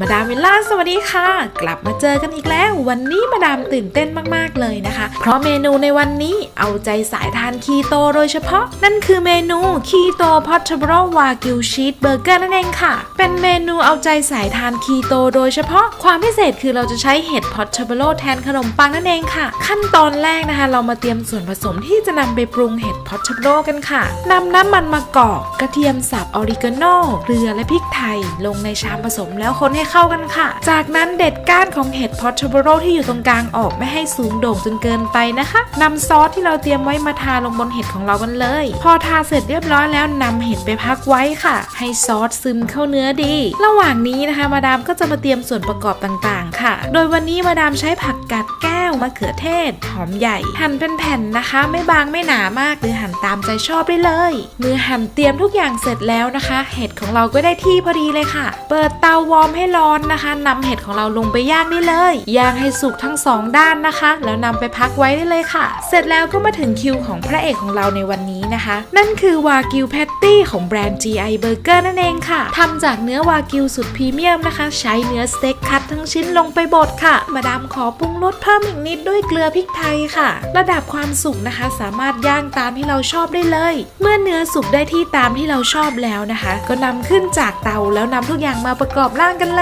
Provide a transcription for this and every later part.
มาดามวิลล่าสวัสดีค่ะ กลับมาเจอกันอีกแล้ว วันนี้มาดามตื่นเต้นมากๆเลยนะคะ เพราะเมนูในวันนี้เอาใจสายทานคีโตโดยเฉพาะ นั่นคือเมนูคีโตพอ t เ b l e วากิวชีสเบอร์เกอร์นั่นเองค่ะ เป็นเมนูเอาใจสายทานคีโตโดยเฉพาะความพิเศษคือเราจะใช้เห็ดพอ t เ b l e แทนขนมปังนั่นเองค่ะ ขั้นตอนแรกนะคะ เรามาเตรียมส่วนผสมที่จะนำไปปรุงเห็ดพอ t เ b l e กันค่ะนำน้ำมันมะกอกกระเทียมสับออริกาโนเกลือและพริกไทย ลงในชามผสมแล้วคนให้เข้ากันค่ะ จากนั้นเด็ดก้านของเห็ดพอ t เ b l e ที่อยู่ตรงกลางออกไม่ให้สูงโด่งจนเกินไปนะคะนำซอสที่เราเตรียมไว้มาทาลงบนเห็ดของเรากันเลย พอทาเสร็จเรียบร้อยแล้วนำเห็ดไปพักไว้ค่ะ ให้ซอสซึมเข้าเนื้อดี ระหว่างนี้นะคะมาดามก็จะมาเตรียมส่วนประกอบต่างๆ ค่ะ โดยวันนี้มาดามใช้ผักกาดแก้วมะเขือเทศ หอมใหญ่ หั่นเป็นแผ่นนะคะ ไม่บางไม่หนามากหรือหั่นตามใจชอบได้เลยเมื่อหั่นเตรียมทุกอย่างเสร็จแล้วนะคะ เห็ดของเราก็ได้ที่พอดีเลยค่ะ เปิดเตาวอร์มให้ร้อนนะคะนำเห็ดของเราลงไปย่างได้เลย ย่างให้สุกทั้งสองด้านนะคะ แล้วนำไปพักไว้ได้เลยค่ะ เสร็จแล้วก็มาถึงคิวของพระเอกของเราในวันนี้นะคะ นั่นคือวากิวแพตตี้ของแบรนด์ GI Burger นั่นเองค่ะทำจากเนื้อวากิวสุดพรีเมียมนะคะ ใช้เนื้อสเต็กคัดทั้งชิ้นลงไปบดค่ะ มาดามขอปรุงรสเพิ่มอีกนิดด้วยเกลือพริกไทยค่ะ ระดับความสุกนะคะ สามารถย่างตามที่เราชอบได้เลย เมื่อเนื้อสุกได้ที่ตามที่เราชอบแล้วนะคะ ก็นำขึ้นจากเตาแล้วนำทุกอย่างมาประกอบร่างกันเ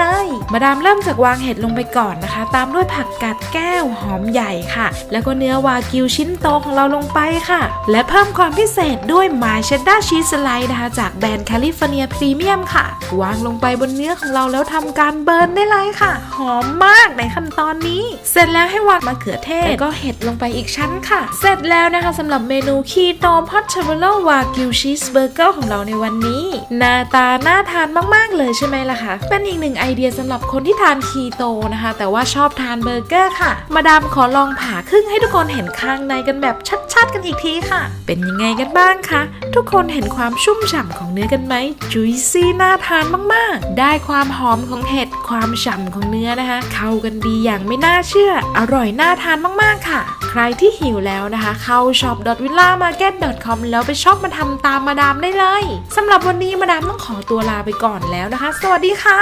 ลยมาดามเริ่มจากวางเห็ดลงไปก่อนนะคะ ตามด้วยผักกาดแก้วหอมใหญ่ค่ะ แล้วก็เนื้อวากิวชิ้นโตของเราลงไปค่ะ และเพิ่มความพิเศษด้วยมาเชดดาชีสสไลด์นะคะ จากแบรนด์แคลิฟอร์เนียพรีเมียมค่ะ วางลงไปบนเนื้อของเราแล้วทำการเบิร์นได้เลยค่ะ หอมมากในขั้นตอนนี้ เสร็จแล้วให้วางมะเขือเทศแล้วก็เห็ดลงไปอีกชั้นค่ะ เสร็จแล้วนะคะสำหรับเมนูคีโตพอตเชเวลวากิวชีสเบอร์เกอร์ของเราในวันนี้ หน้าตาน่าทานมากๆเลยใช่ไหมล่ะคะเป็นอีกหนึ่งไอเดียสำหรับคนที่ทานคีโตนะคะ แต่ว่าชอบทานเบอร์เกอร์ค่ะ มาดามขอลองผ่าครึ่งให้ทุกคนเห็นข้างในกันแบบชัดๆ กันอีกทีค่ะ เป็นยังไงกันบ้างคะทุกคนเห็นความชุ่มฉ่ำของเนื้อกันไหมจุยซี่น่าทานมากๆ ได้ความหอมของเห็ดความฉ่ำของเนื้อนะคะ เข้ากันดีอย่างไม่น่าเชื่อ อร่อยน่าทานมากๆค่ะ ใครที่หิวแล้วนะคะ เข้า shop.villamarket.com แล้วไปช็อปมาทำตามมาดามได้เลยสำหรับวันนี้มาดามต้องขอตัวลาไปก่อนแล้วนะคะ สวัสดีค่ะ